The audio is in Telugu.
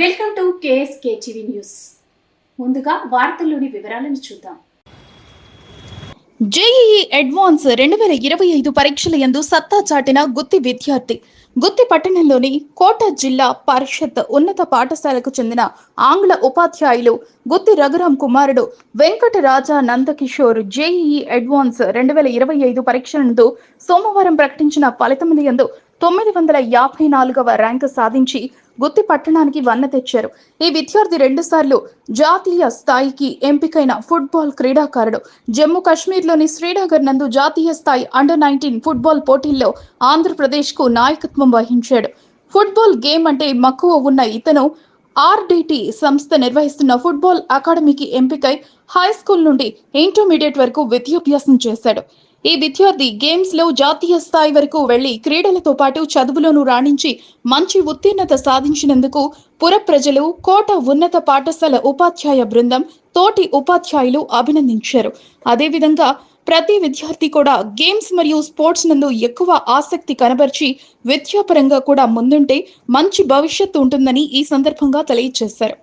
Welcome to KSK TV news. ముందుగా వార్తల్లోని వివరాలను చూద్దాం. జేఈఈ అడ్వాన్స్ రెండు వేల ఇరవై ఐదు పరీక్షల యందు సత్తా చాటిన గుత్తి విద్యార్థి. గుత్తి పట్టణంలోని కోట జిల్లా పరిషత్ ఉన్నత పాఠశాలకు చెందిన ఆంగ్ల ఉపాధ్యాయులు గుత్తి రఘురాం కుమారుడు వెంకటరాజా నందకిషోర్ జేఈఈ అడ్వాన్స్ రెండు వేల ఇరవై ఐదు పరీక్షలందు సోమవారం ప్రకటించిన ఫలితముల యందు తొమ్మిది వందల యాభై నాలుగవ ర్యాంకు సాధించి గుత్తి పట్టణానికి వన్న తెచ్చారు. ఈ విద్యార్థి రెండుసార్లు జాతీయ స్థాయికి ఎంపికైన ఫుట్బాల్ క్రీడాకారుడు. జమ్మూ కాశ్మీర్లోని శ్రీనగర్ నందు జాతీయ స్థాయి అండర్ నైన్టీన్ ఫుట్బాల్ పోటీల్లో ఆంధ్రప్రదేశ్కు నాయకత్వం వహించాడు. ఫుట్బాల్ గేమ్ అంటే మక్కువ ఉన్న ఇతను ఆర్డిటి సంస్థ నిర్వహిస్తున్న ఫుట్బాల్ అకాడమీకి ఎంపికై హై స్కూల్ నుండి ఇంటర్మీడియట్ వరకు విద్యాభ్యాసం చేశాడు. ఈ విద్యార్థి గేమ్స్లో జాతీయ స్థాయి వరకు వెళ్ళి క్రీడలతో పాటు చదువులోనూ రాణించి మంచి ఉత్తీర్ణత సాధించినందుకు పుర ప్రజలు కోట ఉన్నత పాఠశాల ఉపాధ్యాయ బృందం తోటి ఉపాధ్యాయులు అభినందించారు. అదేవిధంగా ప్రతి విద్యార్థి కూడా గేమ్స్ మరియు స్పోర్ట్స్ నందు ఎక్కువ ఆసక్తి కనబరిచి విద్యాపరంగా కూడా ముందుంటే మంచి భవిష్యత్తు ఉంటుందని ఈ సందర్భంగా తెలియజేశారు.